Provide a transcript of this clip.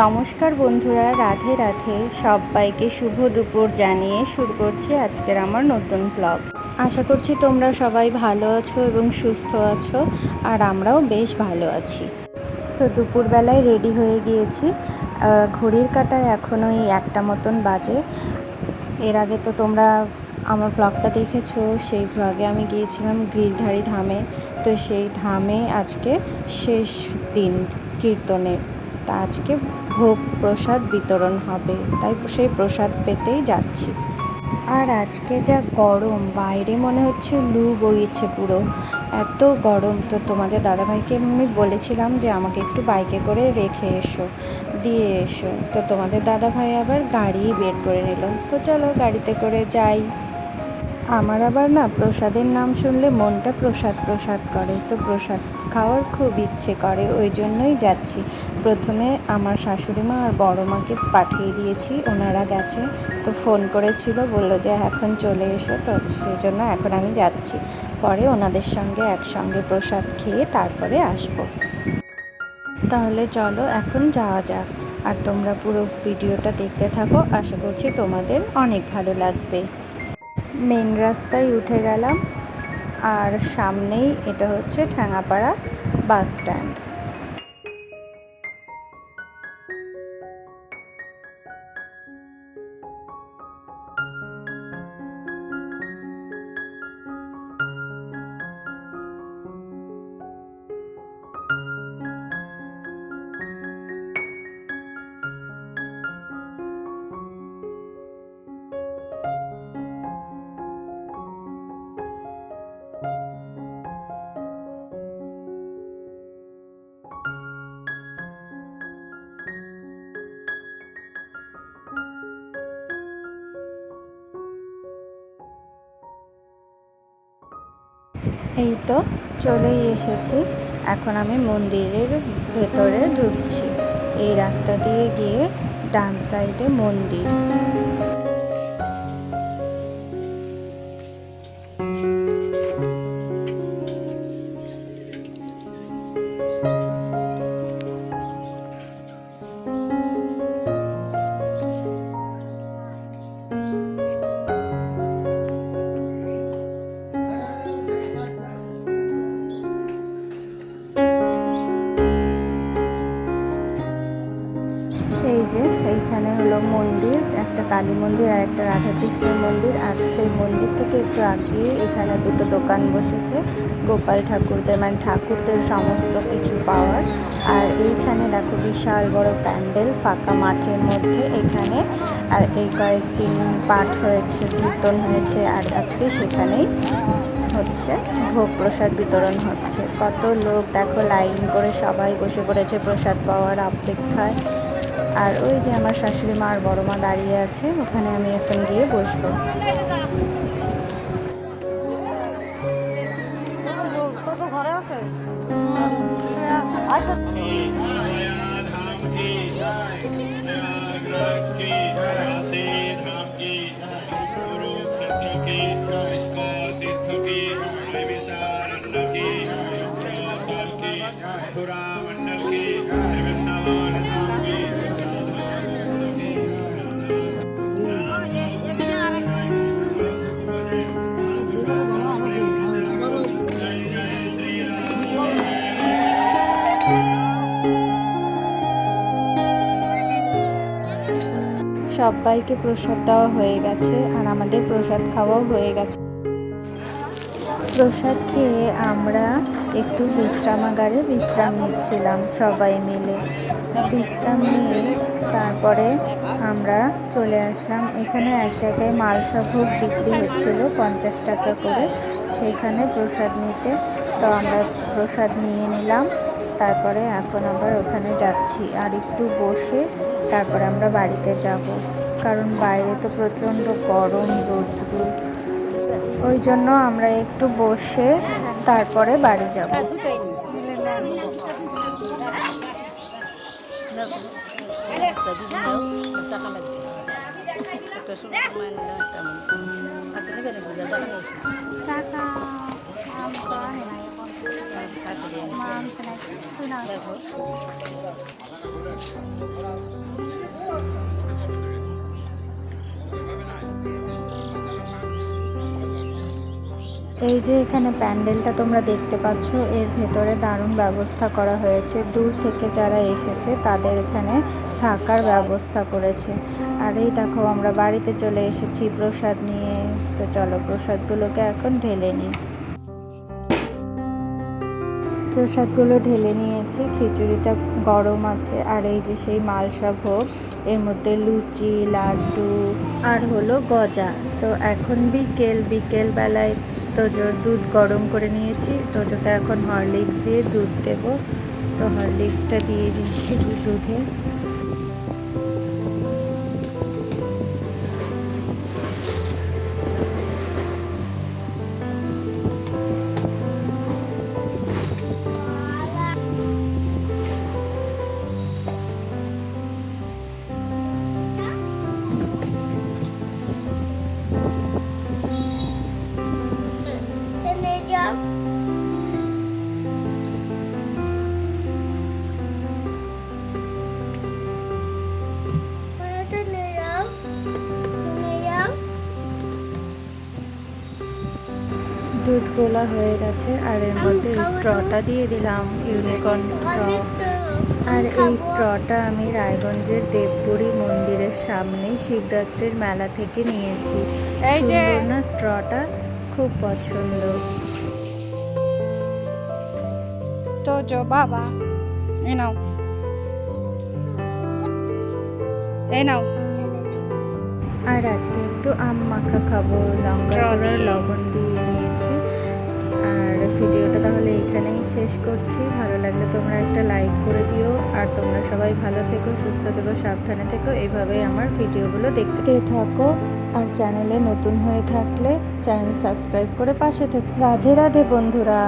নমস্কার বন্ধুরা, রাধে রাধে। সবাইকে শুভ দুপুর জানিয়ে শুরু করছি আজকের আমার নতুন ব্লগ আশা করছি তোমরা সবাই ভালো আছো এবং সুস্থ আছো, আর আমরাও বেশ ভালো আছি। তো দুপুরবেলায় রেডি হয়ে গিয়েছি। ঘড়ির কাটায় এখন ওই একটা মতন বাজে। এর আগে তো তোমরা আমার ব্লগটা দেখেছ, সেই ব্লগে আমি গিয়েছিলাম গিরধারী ধামে। তো সেই ধামে আজকে শেষ দিন কীর্তনের। তা আজকে ভোগ প্রসাদ বিতরণ হবে। তাই সেই প্রসাদ পেতেই যাচ্ছি। আর আজকে যা গরম, বাইরে মনে হচ্ছে লু বইছে পুরো। এত গরম তো তোমাদের দাদাভাইকে আমি বলেছিলাম যে আমাকে একটু বাইকে করে রেখে এসো, দিয়ে এসো। তো তোমাদের দাদাভাই আবার গাড়ি বের করে নিল। তো চলো গাড়িতে করে যাই। আমার আবার না প্রসাদের নাম শুনলে মনটা প্রসাদ প্রসাদ করে। তো প্রসাদ খাওয়ার খুব ইচ্ছে করে, ওই জন্যই যাচ্ছি। প্রথমে আমার শাশুড়ি মা আর বড় মাকে পাঠিয়ে দিয়েছি, ওনারা গেছে। তো ফোন করেছিল, বলল যে এখন চলে এসো, তো সেই জন্য এখন আমি যাচ্ছি। পরে ওনাদের সঙ্গে একসঙ্গে প্রসাদ খেয়ে তারপরে আসব। তাহলে চলো, এখন যাওয়া যাক। আর তোমরা পুরো ভিডিওটা দেখতে থাকো, আশা করছি তোমাদের অনেক ভালো লাগবে। মেন রাস্তায় উঠে গেলাম। আর সামনেই এটা হচ্ছে ঠ্যাঙাপাড়া বাস স্ট্যান্ড। এই তো চলেই এসেছি। এখন আমি মন্দিরের ভেতরে ঢুকছি। এই রাস্তা দিয়ে গিয়ে ডান সাইডে মন্দির। যে এইখানে হলো মন্দির, একটা কালী মন্দির আর একটা রাধাকৃষ্ণের মন্দির। আর সেই মন্দির থেকে একটু আগিয়ে এখানে দুটো দোকান বসেছে, গোপাল ঠাকুরদের মানে ঠাকুরদের সমস্ত কিছু পাওয়ার। আর এইখানে দেখো বিশাল বড় প্যান্ডেল ফাঁকা মাঠের মধ্যে এখানে। আর এই কয়েকদিন পাঠ হয়েছে, কীর্তন হয়েছে, আর আজকে সেখানেই হচ্ছে, ভোগ প্রসাদ বিতরণ হচ্ছে। কত লোক দেখো লাইন করে সবাই বসে পড়েছে প্রসাদ পাওয়ার অপেক্ষায়। আর ওই যে আমার শাশুড়ি মা আর বড় মা দাঁড়িয়ে আছে, ওখানে আমি এখন গিয়ে বসবো। ঘরে সবাইকে প্রসাদ দেওয়া হয়ে গেছে আর আমাদের প্রসাদ খাওয়াও হয়ে গেছে। প্রসাদ খেয়ে আমরা একটু বিশ্রামাগারে বিশ্রাম নিচ্ছিলাম সবাই মিলে। বিশ্রাম নিয়ে তারপরে আমরা চলে আসলাম। এখানে এক জায়গায় মালসা ভোগ বিক্রি হচ্ছিল পঞ্চাশ টাকা করে। সেইখানে প্রসাদ নিতে তো আমরা প্রসাদ নিয়ে নিলাম। তারপরে এখন আবার ওখানে যাচ্ছি। আর একটু বসে তারপরে আমরা বাড়িতে যাব। কারণ বাইরে তো প্রচণ্ড গরম রৌদ্র ওই জন্য আমরা একটু বসে তারপরে বাড়ি যাব। টাকা এই যে এখানে প্যান্ডেলটা তোমরা দেখতে পাচ্ছ, এর ভেতরে দারুণ ব্যবস্থা করা হয়েছে। দূর থেকে যারা এসেছে, তাদের এখানে থাকার ব্যবস্থা করেছে। আর এই দেখো, আমরা বাড়িতে চলে এসেছি প্রসাদ নিয়ে। তো চলো, প্রসাদগুলোকে এখন ঢেলে নিই। প্রসাদগুলো ঢেলে নিয়েছি, খিচুড়িটা গরম আছে, আর এই যে সেই মালসা ভোগ, এর মধ্যে লুচি, লাড্ডু, আর হলো গজা। তো এখন বিকেল বিকেল বেলায় তোজোর দুধ গরম করে নিয়েছি, তোজোটা এখন হরলিক্স দিয়ে দুধ দেবো। তো হরলিক্সটা দিয়ে দিচ্ছি দুধে। দুধ গোলা হয়ে গেছে আর এর মধ্যে স্ট্রটা দিয়ে দিলাম ইউনিকর্ন স্ট্র। আর এই স্ট্রটা আমি রায়গঞ্জের দেবপুরী মন্দিরের সামনে শিবরাত্রির মেলা থেকে নিয়েছি। এই যে- না স্ট্রটা? খুব পছন্দ। তো জো বাবা এই নাও। এই নাও। আর আজকে একটু আম মাখা খাব লঙ্কা। লবণ দিয়ে। নিয়েছি আর ভিডিওটা তাহলে এখানেই শেষ করছি। ভালো লাগলে তোমরা একটা লাইক করে দিও। আর তোমরা সবাই ভালো থেকো সুস্থ থেকো সাবধানে থেকো। এইভাবেই আমার ভিডিওগুলো দেখতে থাকো আর চ্যানেলে নতুন হয়ে থাকলে চ্যানেল সাবস্ক্রাইব করে পাশে থাকো। রাধে রাধে বন্ধুরা।